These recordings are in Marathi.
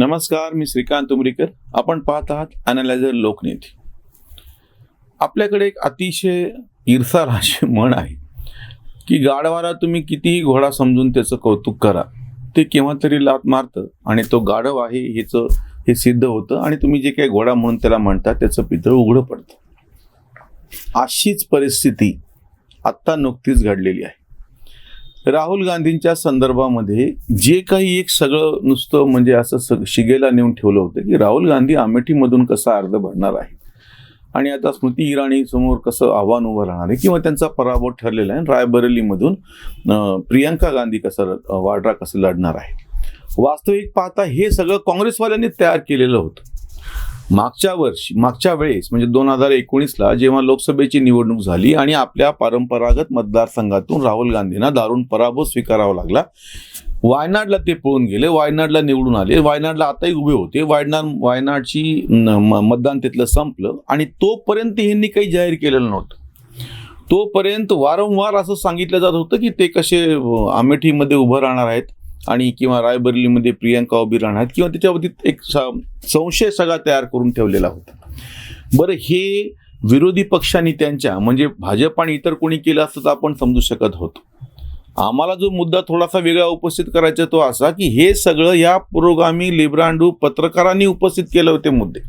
नमस्कार मी श्रीकांत उमरीकर. आपण पाहत आहात अनालायझर लोकनेती. आपल्याकडे एक अतिशय ईर्षार अशी म्हण आहे की गाढवाला तुम्ही कितीही घोडा समजून त्याचं कौतुक करा. ते केव्हा तरी लात मारतं आणि तो गाढव आहे ह्याचं हे सिद्ध होतं आणि तुम्ही जे काही घोडा म्हणून त्याला म्हणता त्याचं पितळ उघडं पडतं. अशीच परिस्थिती आत्ता नुकतीच घडलेली आहे. राहुल गांधींच्या संदर्भामध्ये जे काही एक सगळं नुसतं म्हणजे असं सग शिगेला नेऊन ठेवलं होतं की राहुल गांधी अमेठीमधून कसा अर्ज भरणार आहे? आणि आता स्मृती इराणी समोर कसं आव्हान उभं राहणार आहे? किंवा त्यांचा पराभव ठरलेला आहे रायबरेलीमधून प्रियंका गांधी कसं वाड्रा कसं लढणार आहे? वास्तविक पाहता हे सगळं काँग्रेसवाल्यांनी तयार केलेलं होतं. मागच्या वर्षी मागच्या वेळेस म्हणजे दोन हजार एकोणीसला जेव्हा लोकसभेची निवडणूक झाली आणि आपल्या परंपरागत मतदारसंघातून राहुल गांधींना दारुण पराभव स्वीकारावा लागला वायनाडला ते पळून गेले वायनाडला निवडून आले वायनाडला आताही उभे होते वायनाड वायनाडची मतदान तिथलं संपलं आणि तोपर्यंत ह्यांनी काही जाहीर केलेलं नव्हतं. तोपर्यंत वारंवार असं सांगितलं जात होतं की ते कसे अमेठीमध्ये उभं राहणार आहेत आणि किंवा रायबरेलीमध्ये प्रियांका उभी राहणार आहेत किंवा त्याच्यावरती एक संशय सगळा तयार करून ठेवलेला होता. बरं हे विरोधी पक्षांनी त्यांच्या म्हणजे भाजप आणि इतर कोणी केलं असं तर आपण समजू शकत होतो. आम्हाला जो मुद्दा थोडासा वेगळा उपस्थित करायचा तो असा की हे सगळं या पुरोगामी लिब्रांडू पत्रकारांनी उपस्थित केले होते मुद्दे.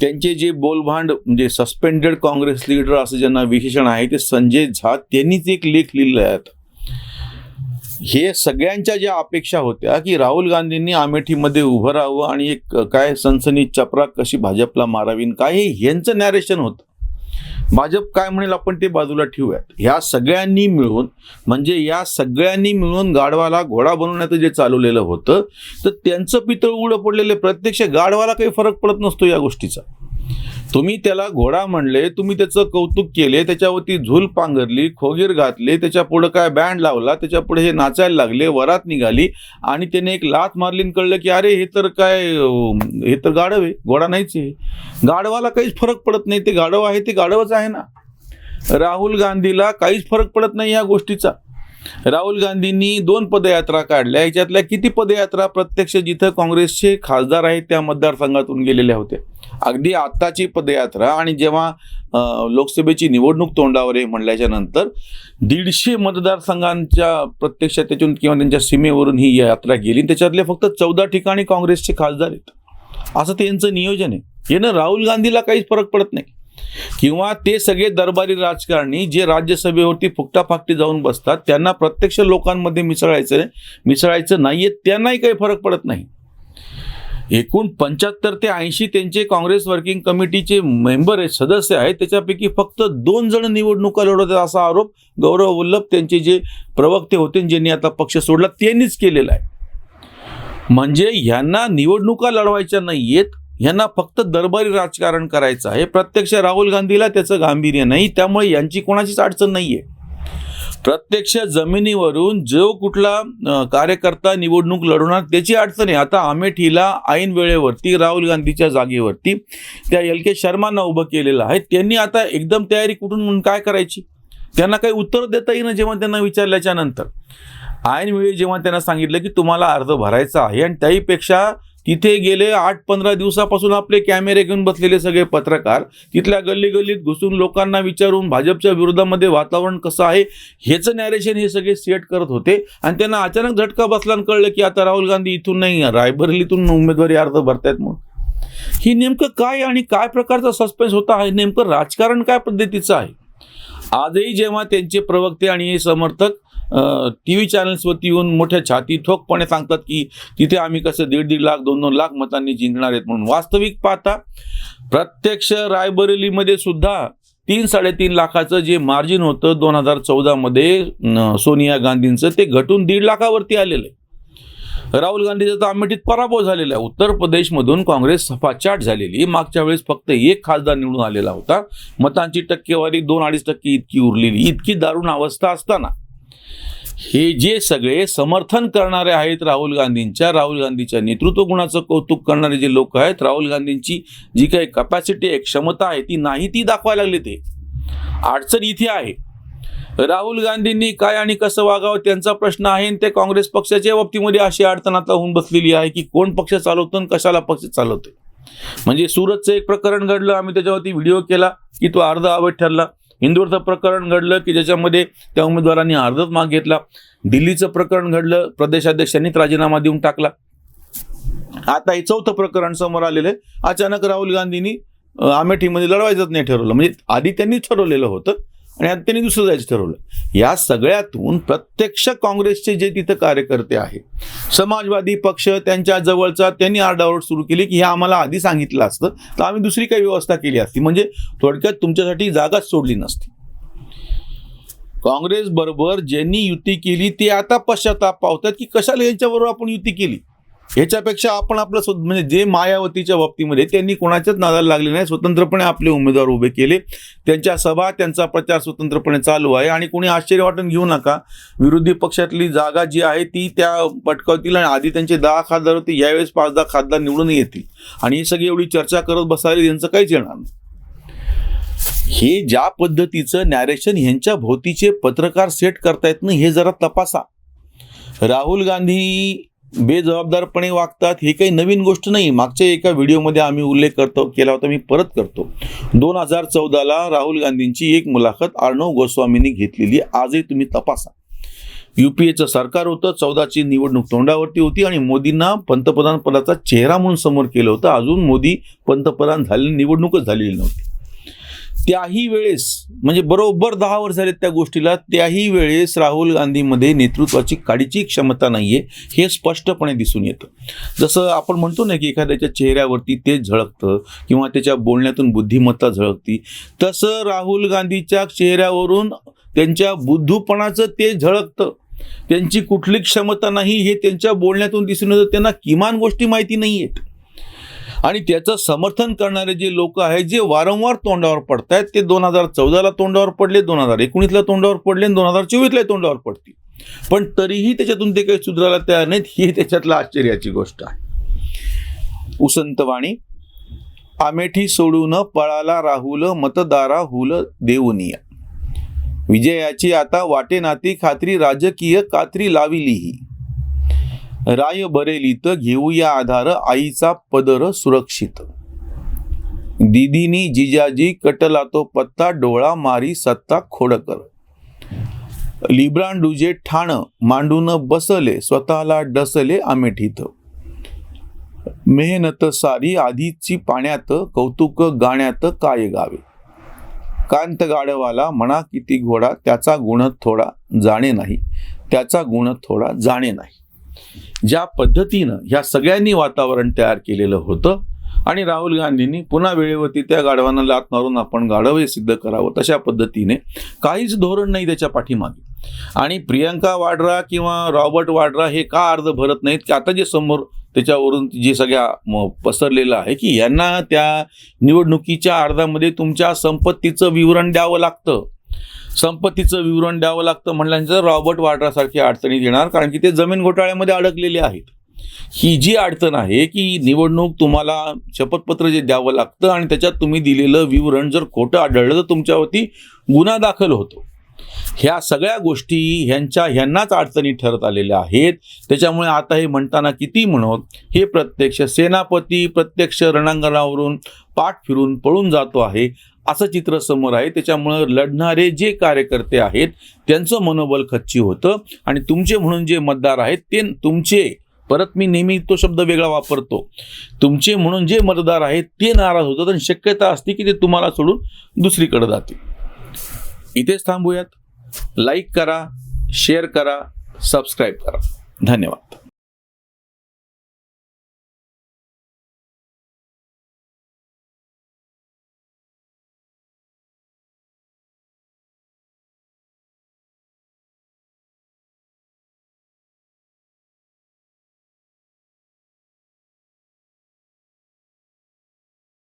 त्यांचे जे बोलभांड म्हणजे सस्पेंडेड काँग्रेस लीडर असं ज्यांना विशेषण आहे ते संजय झा त्यांनीच एक लेख लिहिला आहे हे सगळ्यांच्या ज्या अपेक्षा होत्या की राहुल गांधींनी अमेठीमध्ये उभं राहावं आणि एक काय सनसनी चपराक कशी भाजपला मारावीन काय हे यांचं नॅरेशन होतं. भाजप काय म्हणेल आपण ते बाजूला ठेवूयात. ह्या सगळ्यांनी मिळून म्हणजे या सगळ्यांनी मिळून गाढवाला घोडा बनवण्याचं जे चालवलेलं होतं तर त्यांचं पितळ उघडं पडलेलं प्रत्यक्ष गाढवाला काही फरक पडत नसतो या गोष्टीचा. तुम्ही त्याला घोडा म्हणले तुम्ही त्याचं कौतुक केले त्याच्यावरती झूल पांघरली खोगीर घातले त्याच्या पुढे काय बँड लावला त्याच्या पुढे हे नाचायला लागले वरात निघाली आणि त्याने एक लात मारली आणि कळलं की अरे हे तर काय हे तर गाढव आहे घोडा नाहीच आहे. गाढवाला काहीच फरक पडत नाही ते गाढव आहे ते गाढवच आहे ना. राहुल गांधीला काहीच फरक पडत नाही या गोष्टीचा. राहुल गांधींनी दोन पदयात्रा काढल्या. याच्यातल्या किती पदयात्रा? प्रत्यक्ष जिथं काँग्रेसचे खासदार आहेत त्या मतदारसंघातून गेलेल्या होत्या. अगदी आत्ताची पदयात्रा आणि जेव्हा लोकसभेची निवडणूक तोंडावर आहे म्हणल्याच्या नंतर दीडशे मतदारसंघांच्या प्रत्यक्ष त्याच्यातून किंवा त्यांच्या सीमेवरून ही यात्रा गेली. त्याच्यातले फक्त चौदा ठिकाणी काँग्रेसचे खासदार आहेत. असं त्यांचं नियोजन आहे. यानं राहुल गांधीला काहीच फरक पडत नाही. किंवा ते सगळे दरबारी राजकारणी जे राज्यसभेवरती फुकटाफाकटी जाऊन बसतात त्यांना प्रत्यक्ष लोकांमध्ये मिसळायचं मिसळायचं नाहीये त्यांनाही काही फरक पडत नाही. एकूण पंच्याहत्तर ते ऐंशी त्यांचे काँग्रेस वर्किंग कमिटीचे मेंबर आहेत सदस्य आहेत त्याच्यापैकी फक्त दोन जण निवडणुका लढवतात असा आरोप गौरव वल्लभ त्यांचे जे प्रवक्ते होते ज्यांनी आता पक्ष सोडला त्यांनीच केलेला आहे. म्हणजे ह्यांना निवडणुका लढवायच्या नाहीयेत ह्यांना फक्त दरबारी राजकारण करायचं आहे. प्रत्यक्ष राहुल गांधीला त्याचं गांभीर्य नाही त्यामुळे यांची कोणाचीच अडचण नाही आहे प्रत्यक्ष जमिनीवरून जो कुठला कार्यकर्ता निवडणूक लढवणार त्याची अडचण आहे. आता अमेठीला ऐन वेळेवरती राहुल गांधीच्या जागेवरती त्या एल के शर्मांना उभं केलेलं आहे. त्यांनी आता एकदम तयारी कुठून म्हणून काय करायची? त्यांना काही उत्तर देता येईना जेव्हा त्यांना विचारल्याच्या नंतर. ऐन वेळी जेव्हा त्यांना सांगितलं की तुम्हाला अर्ज भरायचा आहे आणि त्याहीपेक्षा तिथे गेले आठ पंधरा दिवसापासून आपले कॅमेरे घेऊन बसलेले सगळे पत्रकार. तिथल्या गल्ली गल्लीत घुसून लोकांना विचारून भाजपच्या विरोधामध्ये वातावरण कसं आहे ह्याचं नॅरेशन हे सगळे सेट करत होते. आणि त्यांना अचानक झटका बसला आणि कळलं की आता राहुल गांधी इथून नाही रायबरेलीतून उमेदवारी अर्ज भरतायत म्हणून. ही नेमकं काय आणि काय प्रकारचा सस्पेन्स होता? आहे नेमकं राजकारण काय पद्धतीचं आहे? आजही जेव्हा त्यांचे प्रवक्ते आणि हे समर्थक टी व्ही चॅनल्सवरती येऊन मोठ्या छाती ठोकपणे सांगतात की तिथे आम्ही कसं दीड दीड लाख दोन दोन लाख मतांनी जिंकणार आहेत म्हणून. वास्तविक पाहता प्रत्यक्ष रायबरेलीमध्ये सुद्धा तीन साडेतीन लाखाचं जे मार्जिन होतं दोन हजार चौदामध्ये सोनिया गांधींचं ते घटून दीड लाखावरती आलेलं आहे. राहुल गांधीचा तर अमेठीत पराभव झालेला आहे. उत्तर प्रदेशमधून काँग्रेस सफाचाट झालेली मागच्या वेळेस फक्त एक खासदार निवडून आलेला होता. मतांची टक्केवारी दोन अडीच टक्के इतकी उरलेली. इतकी दारुण अवस्था असताना हे जे सगळे समर्थन करणारे आहेत राहुल गांधींच्या राहुल गांधीच्या नेतृत्व गुणाचं कौतुक करणारे जे लोक आहेत राहुल गांधींची जी काही कपॅसिटी आहे क्षमता आहे ती नाही ती दाखवायला लागले ते. अडचण इथे आहे. राहुल गांधींनी काय आणि कसं वागावं त्यांचा प्रश्न आहे आणि ते काँग्रेस पक्षाच्या बाबतीमध्ये अशी अडचण आता होऊन बसलेली आहे की कोण पक्ष चालवतं आणि कशाला पक्ष चालवतोय. म्हणजे सुरतचं एक प्रकरण घडलं आम्ही त्याच्यावरती व्हिडिओ केला की तो अर्धा अवैध ठरला. इंदोरचं प्रकरण घडलं की ज्याच्यामध्ये त्या उमेदवारांनी अर्धच माग घेतला. दिल्लीचं प्रकरण घडलं प्रदेशाध्यक्षांनीच राजीनामा देऊन टाकला. आता हे चौथं प्रकरण समोर आलेलं आहे. अचानक राहुल गांधींनी अमेठीमध्ये लढवायचंच नाही ठरवलं. म्हणजे आधी त्यांनी ठरवलेलं होतं. आणि आता त्यांनी दुसरं जायचं ठरवलं. या सगळ्यातून प्रत्यक्ष काँग्रेसचे जे तिथं कार्यकर्ते आहेत समाजवादी पक्ष त्यांच्या जवळचा त्यांनी आरडाओरड सुरू केली की हे आम्हाला आधी सांगितलं असतं तर आम्ही दुसरी काही व्यवस्था केली असती. म्हणजे थोडक्यात तुमच्यासाठी जागाच सोडली नसती. काँग्रेस बरोबर ज्यांनी युती केली ते आता पश्चाताप पावतात की कशाला यांच्याबरोबर आपण युती केली? ह्याच्यापेक्षा आपण आपलं म्हणजे जे मायावतीच्या बाबतीमध्ये त्यांनी कोणाच्याच नादाला लागले नाही. स्वतंत्रपणे आपले उमेदवार उभे केले. त्यांच्या सभा त्यांचा प्रचार स्वतंत्रपणे चालू आहे. आणि कोणी आश्चर्य वाटून घेऊ नका. विरोधी पक्षातली जागा जी आहे ती त्या पटकावतील आणि आधी त्यांचे दहा खासदार होते. यावेळेस पाच दहा खासदार निवडून येतील. आणि ही सगळी एवढी चर्चा करत बसायला यांचं काहीच येणार नाही. हे ज्या पद्धतीचं नॅरेशन ह्यांच्या भोवतीचे पत्रकार सेट करतायत ना हे जरा तपासा. राहुल गांधी बेजबाबदारपणे वागतात हे काही नवीन गोष्ट नाही. मागच्या एका व्हिडिओमध्ये आम्ही उल्लेख करतो केला होता मी परत करतो. दोन हजार चौदाला राहुल गांधींची एक मुलाखत अर्णव गोस्वामींनी घेतलेली आजही तुम्ही तपासा. युपीएचं सरकार होतं चौदाची निवडणूक तोंडावरती होती आणि मोदींना पंतप्रधान पदाचा चेहरा म्हणून समोर केलं होतं. अजून मोदी पंतप्रधान झाले निवडणूकच झालेली नव्हती. त्याही वेळेस म्हणजे बरोबर दहा वर्ष झालेत त्या गोष्टीला त्याही वेळेस राहुल गांधीमध्ये नेतृत्वाची काडीची क्षमता नाहीये हे स्पष्टपणे दिसून येतं. जसं आपण म्हणतो ना की एखाद्याच्या चेहऱ्यावरती ते झळकतं किंवा त्याच्या बोलण्यातून बुद्धिमत्ता झळकती तसं राहुल गांधीच्या चेहऱ्यावरून त्यांच्या बुद्धूपणाचं ते झळकतं. त्यांची कुठली क्षमता नाही हे त्यांच्या बोलण्यातून दिसून येतं त्यांना किमान गोष्टी माहिती नाही आहेत आणि त्याचं समर्थन करणारे जे लोक आहेत जे वारंवार तोंडावर पडत आहेत ते दोन हजार चौदाला तोंडावर पडले दोन हजार एकोणीसला तोंडावर पडले दोन हजार चोवीसला तोंडावर पडतील. पण तरीही त्याच्यातून ते काही सुधारायला तयार नाहीत ही त्याच्यातला आश्चर्याची गोष्ट आहे. उसंतवाणी आमेठी सोडून पळाला राहुल मतदारा हुल देऊनिया विजयाची आता वाटेनाती खात्री राजकीय कात्री लाविलीही. राय बरेलीत घेऊया आधार आईचा पदर सुरक्षित. दिदीनी जिजाजी कटला तो पत्ता डोळा मारी सत्ता खोडकर. लिब्रांडूजे ठाण मांडून बसले स्वतःला डसले आमेठीत. मेहनत सारी आधीची पाण्यात कौतुक गाण्यात काय गावे? कांत गाडवाला म्हणा किती घोडा त्याचा गुण थोडा जाणे नाही. त्याचा गुण थोडा जाणे नाही. ज्या पद्धतीनं ह्या सगळ्यांनी वातावरण तयार केलेलं होतं आणि राहुल गांधींनी पुन्हा वेळेवरती त्या गाढवांना लात मारून आपण गाढव हे सिद्ध करावं तशा पद्धतीने काहीच धोरण नाही त्याच्या पाठीमागे. आणि प्रियंका वाड्रा किंवा रॉबर्ट वाड्रा हे का अर्ध भरत नाहीत? की आता जे समोर त्याच्यावरून जे सगळ्या पसरलेलं आहे की यांना त्या निवडणुकीच्या अर्धामध्ये तुमच्या संपत्तीचं विवरण द्यावं लागतं. संपत्तीचं विवरण द्यावं लागतं म्हणल्यानंतर रॉबर्ट वाड्रासारखी अडचणीत येणार कारण की ते जमीन घोटाळ्यामध्ये अडकलेले आहेत. ही जी अडचण आहे की निवडणूक तुम्हाला शपथपत्र जे द्यावं लागतं आणि त्याच्यात तुम्ही दिलेलं विवरण जर खोटं आढळलं तर तुमच्यावरती गुन्हा दाखल होतो. ह्या सगळ्या गोष्टी ह्यांच्या ह्यांनाच अडचणी ठरत आलेल्या आहेत. त्याच्यामुळे आता हे म्हणताना किती म्हणत हे प्रत्यक्ष सेनापती प्रत्यक्ष रणांगणावरून पाठ फिरून पळून जातो आहे असं चित्र समोर आहे. त्याच्यामुळं लढणारे जे कार्यकर्ते आहेत त्यांचं मनोबल खच्ची होतं. आणि तुमचे म्हणून जे मतदार आहेत ते तुमचे. परत मी नेहमी तो शब्द वेगळा वापरतो. तुमचे म्हणून जे मतदार आहेत ते नाराज होतात आणि शक्यता असते की ते तुम्हाला सोडून दुसरीकडे जातील. इथेच थांबूयात. लाईक करा शेअर करा सबस्क्राईब करा. धन्यवाद.